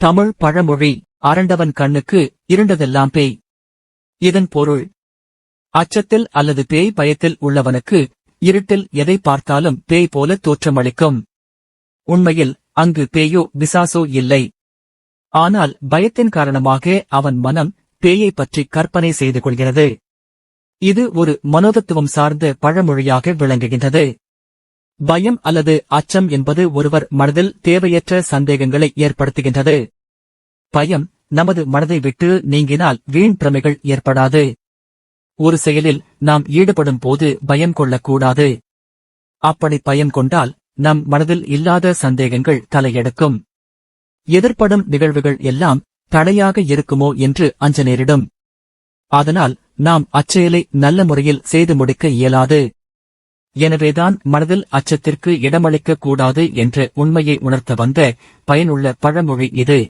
தமிழ் பழமொழி அரண்டவன் கண்ணுக்கு இருண்டதெல்லாம் பேய். இதன் பொருள் அச்சத்தில் அல்லது பேய் பயத்தில் உள்ளவனுக்கு இருட்டில் எதை பார்த்தாலும் பேய் போல தோற்றமளிக்கும். உண்மையில் அங்கு பேயோ பிசாசோ இல்லை. ஆனால் பயத்தின் காரணமாக அவன் மனம் பேயை பற்றி கற்பனை செய்து கொள்கிறது. இது ஒரு மனோதத்துவம் சார்ந்த பழமொழியாக விளங்குகின்றது. பயம் அல்லது அச்சம் என்பது ஒருவர் மனதில் தேவையற்ற சந்தேகங்களை ஏற்படுத்துகின்றது. பயம் நமது மனதை விட்டு நீங்கினால் வீண் பிரமைகள் ஏற்படாது. ஒரு செயலில் நாம் ஈடுபடும் போது பயம் கொள்ளக்கூடாது. அப்படி பயம் கொண்டால் நம் மனதில் இல்லாத சந்தேகங்கள் தலையெடுக்கும். எதிர்ப்படும் நிகழ்வுகள் எல்லாம் தடையாக இருக்குமோ என்று அஞ்ச நேரிடும் அதனால் நாம் அச்செயலை நல்ல முறையில் செய்து முடிக்க இயலாது. எனவேதான் மனதில் அச்சத்திற்கு இடமளிக்க கூடாது என்ற உண்மையை உணர்த்த வந்த பயனுள்ள பழமொழி இது.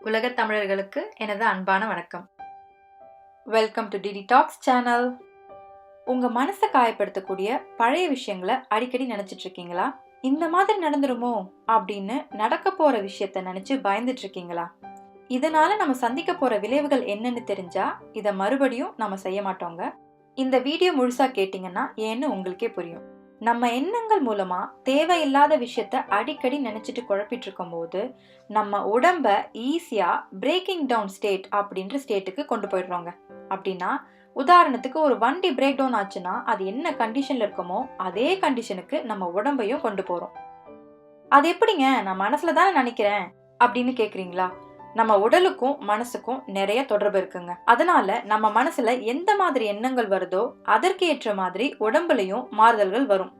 உலகத் தமிழர்களுக்கு எனது அன்பான வணக்கம். Welcome to DD talks channel உங்க மனசை காயப்படுத்தக்கூடிய பழைய விஷயங்களை அடிக்கடி நினைச்சிட்டு இருக்கீங்களா இந்த மாதிரி நடந்துருமோ அப்படின்னு நடக்க போற விஷயத்த நினைச்சு பயந்துட்டு இருக்கீங்களா இதனால நம்ம சந்திக்க போற விளைவுகள் என்னன்னு தெரிஞ்சா இதை மறுபடியும் நம்ம செய்ய மாட்டோங்க. இந்த வீடியோ முழுசாக கேட்டிங்கன்னா ஏன்னு உங்களுக்கே புரியும். நம்ம எண்ணங்கள் மூலமாக தேவையில்லாத விஷயத்த அடிக்கடி நினச்சிட்டு குழப்பிட்டு இருக்கும்போது நம்ம உடம்ப ஈஸியாக பிரேக்கிங் டவுன் ஸ்டேட் அப்படின்ற ஸ்டேட்டுக்கு கொண்டு போயிடுறோங்க. அப்படின்னா உதாரணத்துக்கு ஒரு வண்டி பிரேக் டவுன் ஆச்சுன்னா அது என்ன கண்டிஷனில் இருக்குமோ அதே கண்டிஷனுக்கு நம்ம உடம்பையும் கொண்டு போகிறோம் அது எப்படிங்க? நான் மனசில் தானே நினைக்கிறேன் அப்படின்னு கேட்குறீங்களா நம்ம உடலுக்கும் மனசுக்கும் நிறைய தொடர்பு இருக்குங்க. அதனால நம்ம மனசுல எந்த மாதிரி எண்ணங்கள் வருதோ அதற்கு ஏற்ற மாதிரி உடம்புலையும் மாறுதல்கள் வரும்.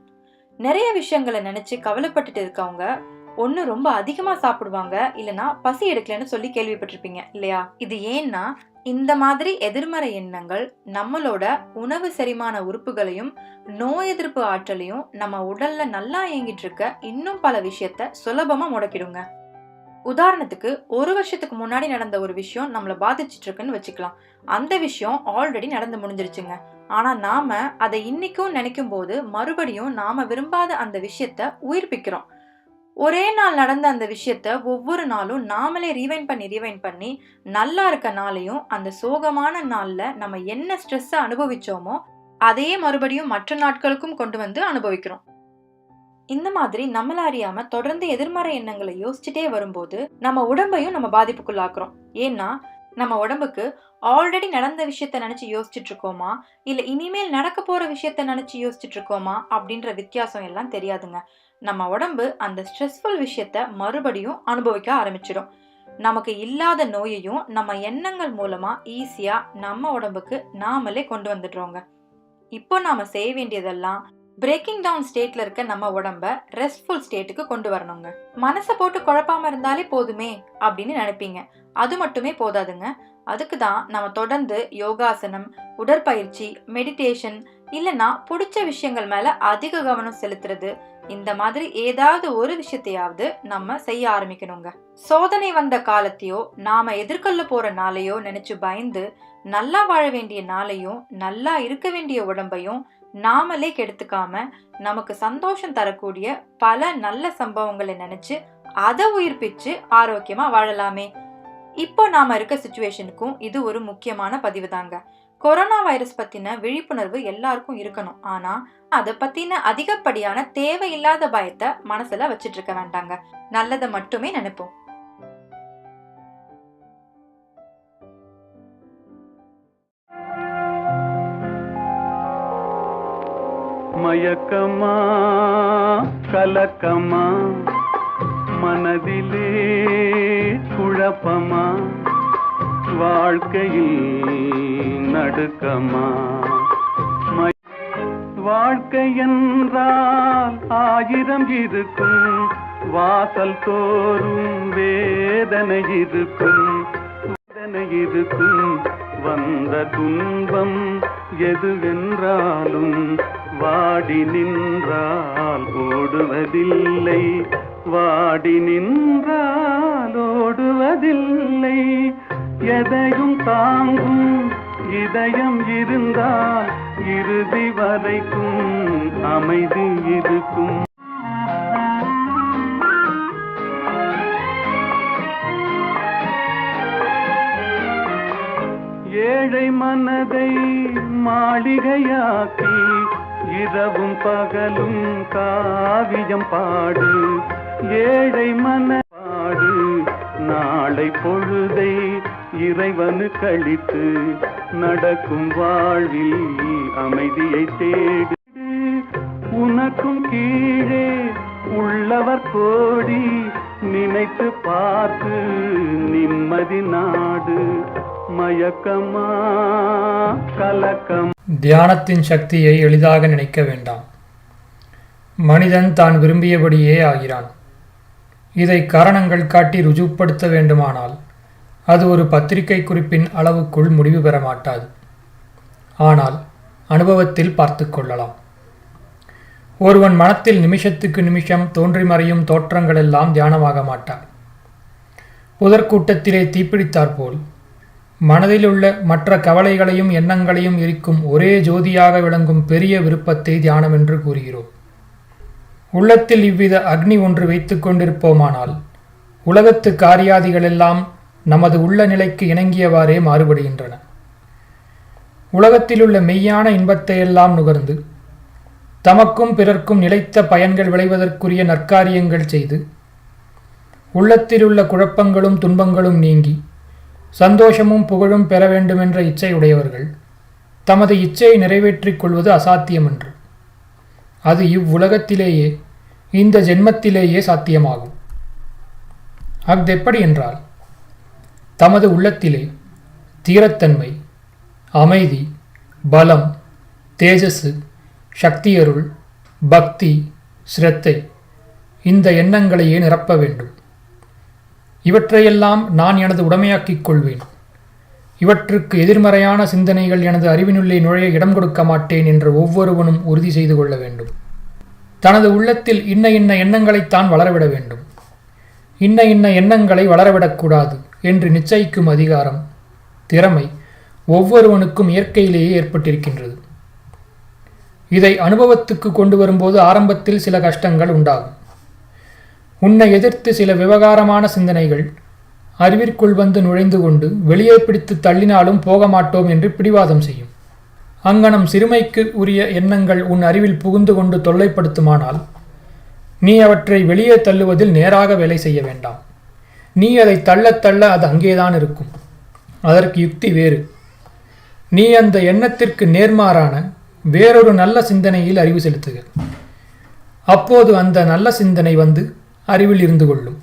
நிறைய விஷயங்களை நினைச்சு கவலைப்பட்டுட்டு இருக்கவங்க ஒன்று ரொம்ப அதிகமா சாப்பிடுவாங்க இல்லனா பசி எடுக்கலன்னு சொல்லி கேள்விப்பட்டிருப்பீங்க இல்லையா? இது ஏன்னா இந்த மாதிரி எதிர்மறை எண்ணங்கள் நம்மளோட உணவு செரிமான உறுப்புகளையும் நோய் எதிர்ப்பு ஆற்றலையும் நம்ம உடல்ல நல்லா இயங்கிட்டு இருக்க இன்னும் பல விஷயத்த சுலபமா முடக்கிடுங்க. உதாரணத்துக்கு ஒரு வருஷத்துக்கு முன்னாடி நடந்த ஒரு விஷயம் நம்மள பாதிச்சுட்டு இருக்குன்னு வச்சுக்கலாம். அந்த விஷயம் ஆல்ரெடி நடந்து முடிஞ்சிருச்சுங்க. ஆனா நாம அதை இன்னைக்கும் நினைக்கும் போது மறுபடியும் நாம விரும்பாத அந்த விஷயத்த உயிர்ப்பிக்கிறோம். ஒரே நாள் நடந்த அந்த விஷயத்த ஒவ்வொரு நாளும் நாமளே ரீவைன் பண்ணி ரீவைன் பண்ணி நல்லா இருக்க நாளையும் அந்த சோகமான நாளில் நம்ம என்ன ஸ்ட்ரெஸ்ஸை அனுபவிச்சோமோ அதையே மறுபடியும் மற்ற நாட்களுக்கும் கொண்டு வந்து அனுபவிக்கிறோம். இந்த மாதிரி நம்மள அறியாம தொடர்ந்து எதிர்மறை எண்ணங்களை யோசிச்சுட்டே வரும்போது நம்ம உடம்பையும் நம்ம பாதிப்புக்குள்ளாக்குறோம். ஏன்னா நம்ம உடம்புக்கு ஆல்ரெடி நடந்த விஷயத்த நினைச்சு யோசிச்சுட்டு இருக்கோமா இல்ல இனிமேல் நடக்க போற விஷயத்த நினைச்சு யோசிச்சுட்டு இருக்கோமா அப்படின்ற வித்தியாசம் எல்லாம் தெரியாதுங்க. நம்ம உடம்பு அந்த ஸ்ட்ரெஸ்ஃபுல் விஷயத்த மறுபடியும் அனுபவிக்க ஆரம்பிச்சிடும். நமக்கு இல்லாத நோயையும் நம்ம எண்ணங்கள் மூலமா ஈஸியா நம்ம உடம்புக்கு நாமளே கொண்டு வந்துடுறோங்க. இப்போ நாம செய்ய வேண்டியதெல்லாம் பிரேக்கிங் டவுன் ஸ்டேட்ல இருக்க நம்ம உடம்ப ரெஸ்ட்ஃபுல் ஸ்டேட்டுக்கு கொண்டு வரணுங்க. மனசை போட்டு குழப்பாம இருந்தாலே போதுமே அப்படின்னு நினைப்பீங்க. அது மட்டுமே போதாதுங்க. அதுக்கு தான் நம்ம தொடர்ந்து யோகாசனம் உடற்பயிற்சி மெடிடேஷன் இல்லைன்னா பிடிச்ச விஷயங்கள் மேல அதிக கவனம் செலுத்துறது. இந்த மாதிரி ஏதாவது ஒரு விஷயத்தையாவது நம்ம செய்ய ஆரம்பிக்கணுங்க. சோதனை வந்த காலத்தையோ நாம எதிர்கொள்ள போற நாளையோ நினைச்சு பயந்து நல்லா வாழ வேண்டிய நாளையும் நல்லா இருக்க வேண்டிய உடம்பையும் நாமளே கெடுத்துக்காம நமக்கு சந்தோஷம் தரக்கூடிய பல நல்ல சம்பவங்களை நினைச்சு அதை உயிர்ப்பிச்சு ஆரோக்கியமா வாழலாமே. இப்போ நாம இருக்க சுச்சுவேஷனுக்கும் இது ஒரு முக்கியமான பதிவு தாங்க கொரோனா வைரஸ் பத்தின விழிப்புணர்வு எல்லாருக்கும் இருக்கணும். ஆனா அதை பத்தின அதிகப்படியான தேவையில்லாத பயத்தை மனசுல வச்சிட்டு இருக்க வேண்டாங்க. நல்லதை மட்டுமே நினைப்போம். மயக்கமா? கலக்கமா? மனதிலே குழப்பமா? வாழ்க்கையில் நடுக்கமா? வாழ்க்கை என்றால் ஆயிரம் இருக்கும். வாசல் தோறும் வேதனை இருக்கும். வேதனை இருக்கும். வந்த துன்பம் எதுவென்றாலும் வாடி நின்றால் ஓடுவதில்லை. வாடி நின்றால் ஓடுவதில்லை. எதையும் தாங்கும் இதயம் இருந்தால் இறுதி வரைக்கும் அமைதி இருக்கும். ஏழை மனதை மாளிகையாக்கி இரவும் பகலும் காவியம் பாடு. ஏழை மன பாடு நாளை பொழுதை இறைவனு கழித்து நடக்கும் வாழ்வில் அமைதியை தேடு. உனக்கும் கீழே உள்ளவர் கோடி. நினைத்து பார்த்து நிம்மதி நாடு. மயக்கமா கலக்கம். தியானத்தின் சக்தியை எளிதாக நினைக்க வேண்டாம். மனிதன் தான் விரும்பியபடியே ஆகிறான். இதை காரணங்கள் காட்டி ருஜுப்படுத்த வேண்டுமானால் அது ஒரு பத்திரிகை குறிப்பின் அளவுக்குள் முடிவு பெற மாட்டாது. ஆனால் அனுபவத்தில் பார்த்து கொள்ளலாம். ஒருவன் மனத்தில் நிமிஷத்துக்கு நிமிஷம் தோன்றி மறையும் தோற்றங்களெல்லாம் தியானமாக மாட்டார் புதற்கூட்டத்திலே தீப்பிடித்தாற்போல் மனதிலுள்ள மற்ற கவலைகளையும் எண்ணங்களையும் எரிக்கும் ஒரே ஜோதியாக விளங்கும் பெரிய விருப்பத்தை தியானம் என்று கூறுகிறோம். உள்ளத்தில் இவ்வித அக்னி ஒன்று வைத்துக் கொண்டிருப்போமானால் உலகத்து காரியாதிகளெல்லாம் நமது உள்ள நிலைக்கு இணங்கியவாறே மாறுபடுகின்றன. உலகத்திலுள்ள மெய்யான இன்பத்தையெல்லாம் நுகர்ந்து தமக்கும் பிறர்க்கும் நிலைத்த பயன்கள் விளைவதற்குரிய நற்காரியங்கள் செய்து உள்ளத்திலுள்ள குழப்பங்களும் துன்பங்களும் நீங்கி சந்தோஷமும் புகழும் பெற வேண்டுமென்ற இச்சையுடையவர்கள் தமது இச்சையை நிறைவேற்றிக் கொள்வது அசாத்தியமன்று. அது இவ்வுலகத்திலேயே இந்த ஜென்மத்திலேயே சாத்தியமாகும். அஃதெப்படி என்றால் தமது உள்ளத்திலே தீரத்தன்மை அமைதி பலம் தேஜஸ் சக்தியருள் பக்தி ஸ்ரத்தை இந்த எண்ணங்களையே நிரப்ப வேண்டும். இவற்றையெல்லாம் நான் எனது உடமையாக்கிக் கொள்வேன். இவற்றுக்கு எதிர்மறையான சிந்தனைகள் எனது அறிவினுள்ளே நுழைய இடம் கொடுக்க மாட்டேன் என்று ஒவ்வொருவனும் உறுதி செய்து கொள்ள வேண்டும். தனது உள்ளத்தில் இன்ன இன்ன எண்ணங்களைத்தான் வளரவிட வேண்டும். இன்ன இன்ன எண்ணங்களை வளரவிடக்கூடாது என்று நிச்சயிக்கும் அதிகாரம் திறமை ஒவ்வொருவனுக்கும் இயற்கையிலேயே ஏற்பட்டிருக்கின்றது. இதை அனுபவத்துக்கு கொண்டு வரும்போது ஆரம்பத்தில் சில கஷ்டங்கள் உண்டாகும். உன்னை எதிர்த்து சில விவகாரமான சிந்தனைகள் அறிவிற்குள் வந்து நுழைந்து கொண்டு வெளியே பிடித்து தள்ளினாலும் போக மாட்டோம் என்று பிடிவாதம் செய்யும். அங்கனம் சிறுமைக்கு உரிய எண்ணங்கள் உன் அறிவில் புகுந்து கொண்டு தொல்லைப்படுத்துமானால் நீ அவற்றை வெளியே தள்ளுவதில் நேராக வேலை செய்ய வேண்டாம். நீ அதை தள்ள தள்ள அது அங்கேதான் இருக்கும். அதற்கு யுக்தி வேறு. நீ அந்த எண்ணத்திற்கு நேர்மாறான வேறொரு நல்ல சிந்தனையில் அறிவு செலுத்துக. அப்போது அந்த நல்ல சிந்தனை வந்து அறிவில் இருந்து கொள்ளும்.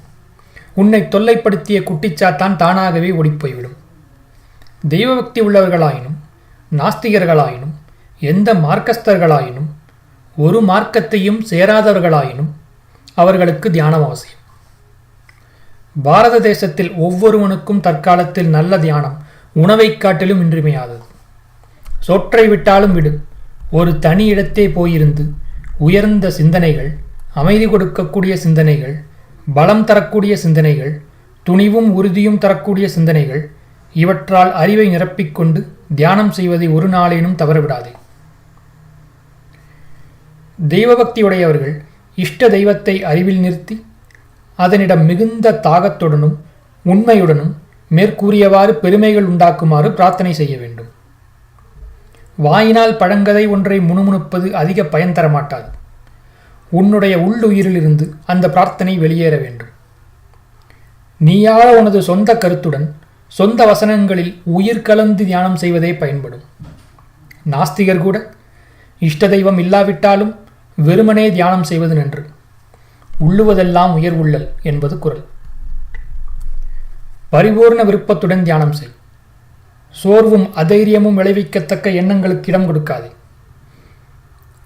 உன்னை தொல்லைப்படுத்திய குட்டிச்சாத்தான் தானாகவே ஓடிப்போய்விடும். தெய்வபக்தி உள்ளவர்களாயினும் நாஸ்திகர்களாயினும் எந்த மார்க்கஸ்தர்களாயினும் ஒரு மார்க்கத்தையும் சேராதவர்களாயினும் அவர்களுக்கு தியானம் அவசியம். பாரத தேசத்தில் ஒவ்வொருவனுக்கும் தற்காலத்தில் நல்ல தியானம் உணவைக் காட்டிலும் இன்றிமையாதது சொற்றை விட்டாலும் விடு. ஒரு தனி இடத்தே போயிருந்து உயர்ந்த சிந்தனைகள் அமைதி கொடுக்கக்கூடிய சிந்தனைகள் பலம் தரக்கூடிய சிந்தனைகள் துணிவும் உறுதியும் தரக்கூடிய சிந்தனைகள் இவற்றால் அறிவை நிரப்பிக்கொண்டு தியானம் செய்வதை ஒரு நாளேனும் தவறவிடாதே. தெய்வபக்தியுடையவர்கள் இஷ்ட தெய்வத்தை அறிவில் நிறுத்தி அதனிடம் மிகுந்த தாகத்துடனும் உண்மையுடனும் மேற்கூறியவாறு பெருமைகள் உண்டாக்குமாறு பிரார்த்தனை செய்ய வேண்டும். வாயினால் பழங்கதை ஒன்றை முணுமுணுப்பது அதிக பயன் தரமாட்டாது. உன்னுடைய உள்ளுயிரிலிருந்து அந்த பிரார்த்தனை வெளியேற வேண்டும். நீயாக உனது சொந்த கருத்துடன் சொந்த வசனங்களில் உயிர் கலந்து தியானம் செய்வதே பயன்படும். நாஸ்திகர் கூட இஷ்ட தெய்வம் இல்லாவிட்டாலும் வெறுமனே தியானம் செய்வது நன்று. உள்ளுவதெல்லாம் உயர் உள்ளல் என்பது குரல். பரிபூர்ண விருப்பத்துடன் தியானம் செய். சோர்வும் அதைரியமும் விளைவிக்கத்தக்க எண்ணங்களுக்கு இடம் கொடுக்காதே.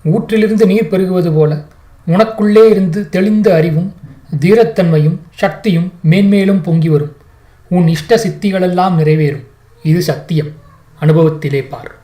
ஊற்றிலிருந்து நீர் பெருகுவது போல உனக்குள்ளே இருந்து தெளிந்த அறிவும் தீரத்தன்மையும் சக்தியும் மேன்மேலும் பொங்கி வரும். உன் இஷ்ட சித்திகளெல்லாம் நிறைவேறும். இது சத்தியம். அனுபவத்திலே பார்.